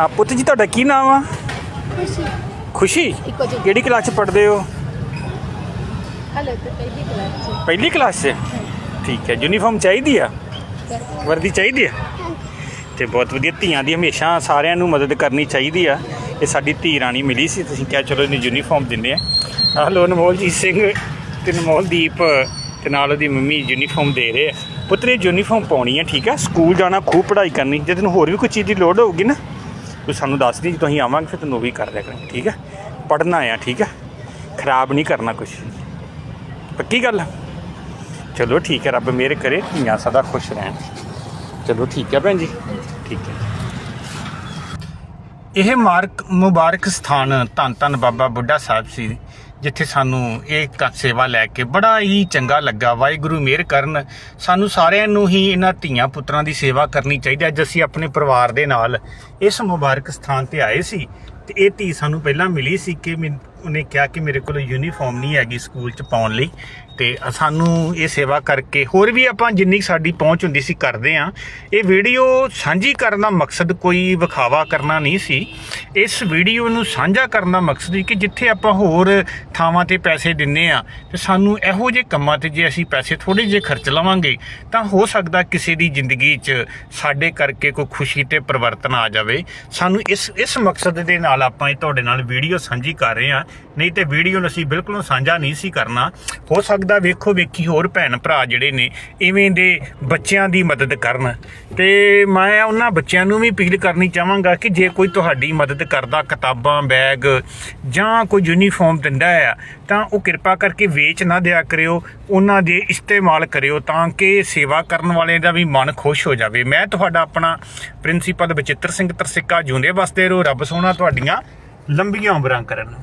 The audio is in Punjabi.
ਆ ਪੁੱਤ ਜੀ ਤੁਹਾਡਾ ਕੀ ਨਾਮ ਆ? ਖੁਸ਼ੀ। ਖੁਸ਼ੀ? ਇੱਕੋ ਕਿਹੜੀ ਕਲਾਸ ਚ ਪੜ੍ਹਦੇ ਹੋ? ਹਲੇ ਤਾਂ ਪਹਿਲੀ ਕਲਾਸ ਚ। ਪਹਿਲੀ ਕਲਾਸ 'ਚ? ਠੀਕ ਹੈ ਯੂਨੀਫਾਰਮ ਚਾਹੀਦੀ ਆ? ਵਰਦੀ ਚਾਹੀਦੀ ਆ? ਤੇ ਬਹੁਤ ਵਧੀਆ ਧੀਆਂ ਦੀ ਹਮੇਸ਼ਾ ਸਾਰਿਆਂ ਨੂੰ ਮਦਦ ਕਰਨੀ ਚਾਹੀਦੀ ਆ। ਇਹ ਸਾਡੀ ਧੀ ਰਾਣੀ ਮਿਲੀ ਸੀ ਤੁਸੀਂ ਕਿਹਾ ਚਲੋ ਇਹਨੂੰ ਯੂਨੀਫਾਰਮ ਦਿੰਦੇ ਆ। ਹਲੋ ਅਨਮੋਲਜੀਤ ਸਿੰਘ ਤੇ ਅਨਮੋਲਦੀਪ ਤੇ ਨਾਲ ਉਹਦੀ ਮੰਮੀ ਯੂਨੀਫਾਰਮ ਦੇ ਰਹੇ ਆ। ਪੁੱਤਰੇ ਯੂਨੀਫਾਰਮ ਪਾਉਣੀ ਆ ਠੀਕ ਆ? ਸਕੂਲ ਜਾਣਾ ਖੂਬ ਪੜ੍ਹਾਈ ਕਰਨੀ ਜੇ ਤੈਨੂੰ ਹੋਰ ਵੀ ਕੋਈ ਚੀਜ਼ ਦੀ ਲੋੜ ਹੋਊਗੀ ਨਾ? ਤੂੰ ਸਾਨੂੰ ਦੱਸ ਦੀ, ਜਦੋਂ ਅਸੀਂ ਆਵਾਂਗੇ ਫਿਰ ਤੈਨੂੰ ਵੀ ਕਰ ਦਿਆ ਕਰਾਂਗੇ, ਠੀਕ ਹੈ? ਪੜ੍ਹਨਾ ਆ, ਠੀਕ ਹੈ? ਖਰਾਬ ਨਹੀਂ ਕਰਨਾ ਕੁਝ ਪੱਕੀ ਗੱਲ? ਚਲੋ ਠੀਕ ਹੈ, ਰੱਬ ਮੇਰੇ ਕਰੇ, ਧੀਆਂ ਸਦਾ ਖੁਸ਼ ਰਹਿਣ। ਚਲੋ ਠੀਕ ਹੈ ਭੈਣ ਜੀ। ਠੀਕ ਹੈ। ਇਹ ਮਾਰਕ ਮੁਬਾਰਕ ਸਥਾਨ ਧੰਨ ਧੰਨ ਬਾਬਾ ਬੁੱਢਾ ਸਾਹਿਬ ਸੀ। ਜਿੱਥੇ ਸਾਨੂੰ ਇਹ ਕ- ਸੇਵਾ ਲੈ ਕੇ ਬੜਾ ਹੀ ਚੰਗਾ ਲੱਗਾ। ਵਾਹਿਗੁਰੂ ਮਿਹਰ ਕਰਨ। ਸਾਨੂੰ ਸਾਰਿਆਂ ਨੂੰ ਹੀ ਇਹਨਾਂ ਧੀਆਂ ਪੁੱਤਰਾਂ ਦੀ ਸੇਵਾ ਕਰਨੀ ਚਾਹੀਦੀ। ਹੈ ਅੱਜ ਅਸੀਂ ਆਪਣੇ ਪਰਿਵਾਰ ਦੇ ਨਾਲ ਇਸ ਮੁਬਾਰਕ ਸਥਾਨ ਤੇ ਆਏ ਸੀ ਤੇ ਇਹ ਧੀ ਸਾਨੂੰ ਪਹਿਲਾਂ ਮਿਲੀ ਸੀ ਕਿ ਮੈਨ- ਉਹਨੇ ਕਿਹਾ ਕਿ ਮੇਰੇ ਕੋਲ ਯੂਨੀਫਾਰਮ ਨਹੀਂ ਹੈਗੀ ਸਕੂਲ ਚ ਪਾਉਣ ਲਈ ਤੇ ਸਾਨੂੰ ਇਹ ਸੇਵਾ ਕਰਕੇ ਹੋਰ ਵੀ ਆਪਾਂ ਜਿੰਨੀ ਸਾਡੀ ਪਹੁੰਚ ਹੁੰਦੀ ਸੀ ਕਰਦੇ ਆ ਇਹ ਵੀਡੀਓ ਸਾਂਝੀ ਕਰਨ ਦਾ ਮਕਸਦ ਕੋਈ ਵਿਖਾਵਾ ਕਰਨਾ ਨਹੀਂ ਸੀ। ਇਸ ਵੀਡੀਓ ਨੂੰ ਸਾਂਝਾ ਕਰਨ ਦਾ ਮਕਸਦ ਸੀ ਕਿ ਜਿੱਥੇ ਆਪਾਂ ਹੋਰ ਥਾਵਾਂ ਤੇ ਪੈਸੇ ਦਿੰਨੇ ਆ ਤੇ ਸਾਨੂੰ ਇਹੋ ਜਿਹੇ ਕੰਮਾਂ ਤੇ ਜੇ ਅਸੀਂ ਪੈਸੇ ਥੋੜੇ ਜਿਹੇ ਖਰਚ ਲਵਾਂਗੇ, ਤਾਂ ਹੋ ਸਕਦਾ ਕਿਸੇ ਦੀ ਜ਼ਿੰਦਗੀ 'ਚ ਸਾਡੇ ਕਰਕੇ ਕੋਈ ਖੁਸ਼ੀ ਤੇ ਪਰਿਵਰਤਨ ਆ ਜਾਵੇ। ਸਾਨੂੰ ਇਸ ਇਸ ਮਕਸਦ ਦੇ ਨਾਲ ਆਪਾਂ ਇਹ ਤੁਹਾਡੇ ਨਾਲ ਵੀਡੀਓ ਸਾਂਝੀ ਕਰ ਰਹੇ ਆ ਨਹੀਂ ਤੇ ਵੀਡੀਓ ਨੂੰ ਅਸੀਂ ਬਿਲਕੁਲ ਸਾਂਝਾ ਨਹੀਂ ਸੀ ਕਰਨਾ। ਹੋ ਸਕਦਾ ਵੇਖੋ ਵੇਖੀ ਹੋਰ ਭੈਣ ਭਰਾ ਜਿਹੜੇ ਨੇ, ਇਵੇਂ ਦੇ ਬੱਚਿਆਂ ਦੀ ਮਦਦ ਕਰਨ। ਤੇ ਮੈਂ ਉਹਨਾਂ ਬੱਚਿਆਂ ਨੂੰ ਵੀ ਅਪੀਲ ਕਰਨੀ ਚਾਹਾਂਗਾ ਕਿ ਜੇ ਕੋਈ ਤੁਹਾਡੀ ਮਦਦ ਕਰਦਾ, ਕਿਤਾਬਾਂ, ਬੈਗ ਜਾਂ ਕੋਈ ਯੂਨੀਫਾਰਮ ਦਿੰਦਾ ਆ ਤਾਂ ਉਹ ਕਿਰਪਾ ਕਰਕੇ ਵੇਚ ਨਾ ਦਿਆ ਕਰਿਓ, ਉਹਨਾਂ ਦੇ ਇਸਤੇਮਾਲ ਕਰਿਓ ਤਾਂ ਕਿ ਸੇਵਾ ਕਰਨ ਵਾਲੇ ਦਾ ਵੀ ਮਨ ਖੁਸ਼ ਹੋ ਜਾਵੇ। ਮੈਂ ਤੁਹਾਡਾ ਆਪਣਾ ਪ੍ਰਿੰਸੀਪਲ ਬਚਿੱਤਰ ਸਿੰਘ ਤਰਸਿੱਕਾ ਜੂੰਦੇ ਵਸਦੇ ਰਹੋ ਰੱਬ ਸੋਹਣਾ ਤੁਹਾਡੀਆਂ ਲੰਬੀਆਂ ਉਮਰਾਂ ਕਰਨ।